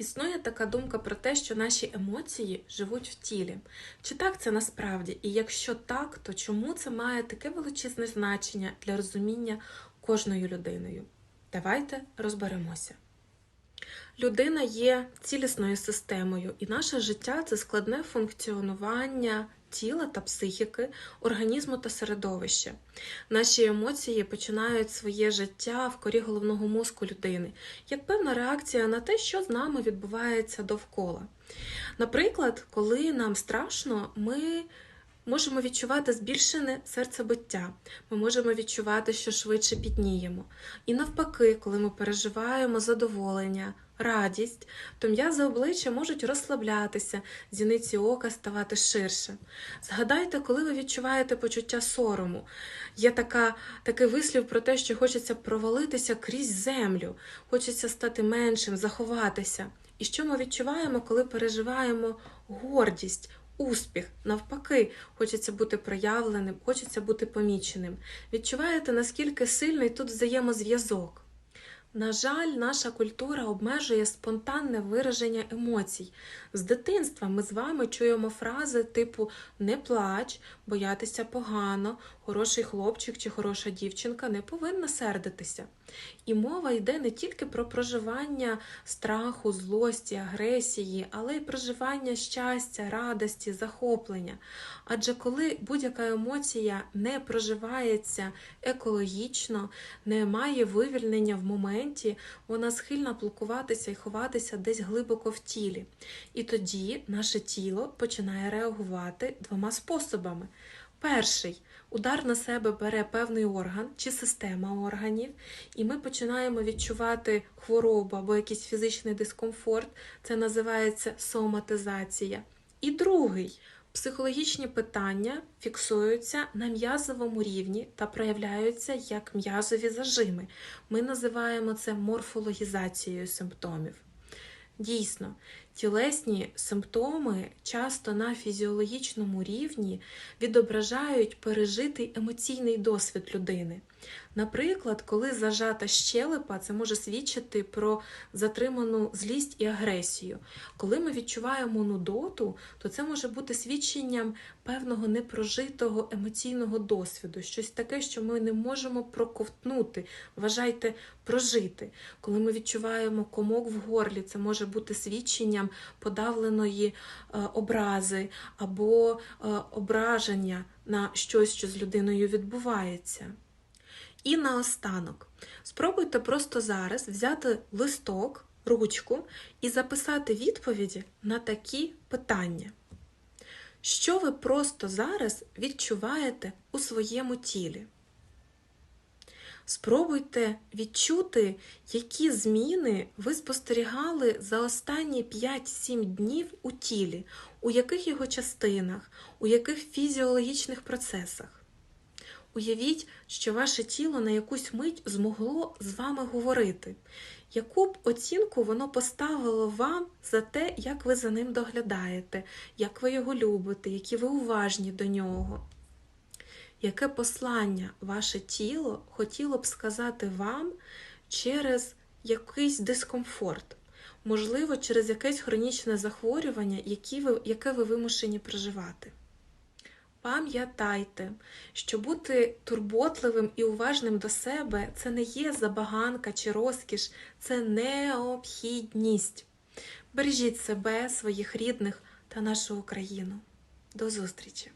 Існує така думка про те, що наші емоції живуть в тілі. Чи так це насправді? І якщо так, то чому це має таке величезне значення для розуміння кожною людиною? Давайте розберемося. Людина є цілісною системою, і наше життя це складне функціонування тіла та психіки, організму та середовища. Наші емоції починають своє життя в корі головного мозку людини, як певна реакція на те, що з нами відбувається довкола. Наприклад, коли нам страшно, ми можемо відчувати збільшене серцебиття, ми можемо відчувати, що швидше пітніємо. І навпаки, коли ми переживаємо задоволення, радість, то м'язи обличчя можуть розслаблятися, зіниці ока ставати ширше. Згадайте, коли ви відчуваєте почуття сорому. Є така, такий вислів про те, що хочеться провалитися крізь землю, хочеться стати меншим, заховатися. І що ми відчуваємо, коли переживаємо гордість, успіх, навпаки, хочеться бути проявленим, хочеться бути поміченим. Відчуваєте, наскільки сильний тут взаємозв'язок? На жаль, наша культура обмежує спонтанне вираження емоцій. З дитинства ми з вами чуємо фрази типу не плач, боятися погано, хороший хлопчик чи хороша дівчинка не повинна сердитися. І мова йде не тільки про проживання страху, злості, агресії, але й проживання щастя, радості, захоплення. Адже коли будь-яка емоція не проживається екологічно, не має вивільнення в моменті, вона схильна блокуватися і ховатися десь глибоко в тілі. І тоді наше тіло починає реагувати двома способами. Перший удар на себе бере певний орган чи система органів, і ми починаємо відчувати хворобу або якийсь фізичний дискомфорт. Це називається соматизація. І другий психологічні питання фіксуються на м'язовому рівні та проявляються як м'язові зажими. Ми називаємо це морфологізацією симптомів. Дійсно, тілесні симптоми часто на фізіологічному рівні відображають пережитий емоційний досвід людини. Наприклад, коли зажата щелепа, це може свідчити про затриману злість і агресію. Коли ми відчуваємо нудоту, то це може бути свідченням певного непрожитого емоційного досвіду, щось таке, що ми не можемо проковтнути, вважайте, прожити. Коли ми відчуваємо комок в горлі, це може бути свідченням подавленої е, образи або е, ображення на щось, що з людиною відбувається. І наостанок, спробуйте просто зараз взяти листок, ручку і записати відповіді на такі питання. Що ви просто зараз відчуваєте у своєму тілі? Спробуйте відчути, які зміни ви спостерігали за останні 5-7 днів у тілі, у яких його частинах, у яких фізіологічних процесах. Уявіть, що ваше тіло на якусь мить змогло з вами говорити, яку б оцінку воно поставило вам за те, як ви за ним доглядаєте, як ви його любите, які ви уважні до нього. Яке послання ваше тіло хотіло б сказати вам через якийсь дискомфорт, можливо, через якесь хронічне захворювання, які ви, яке ви вимушені проживати? Пам'ятайте, що бути турботливим і уважним до себе це не є забаганка чи розкіш, це необхідність. Бережіть себе, своїх рідних та нашу Україну. До зустрічі!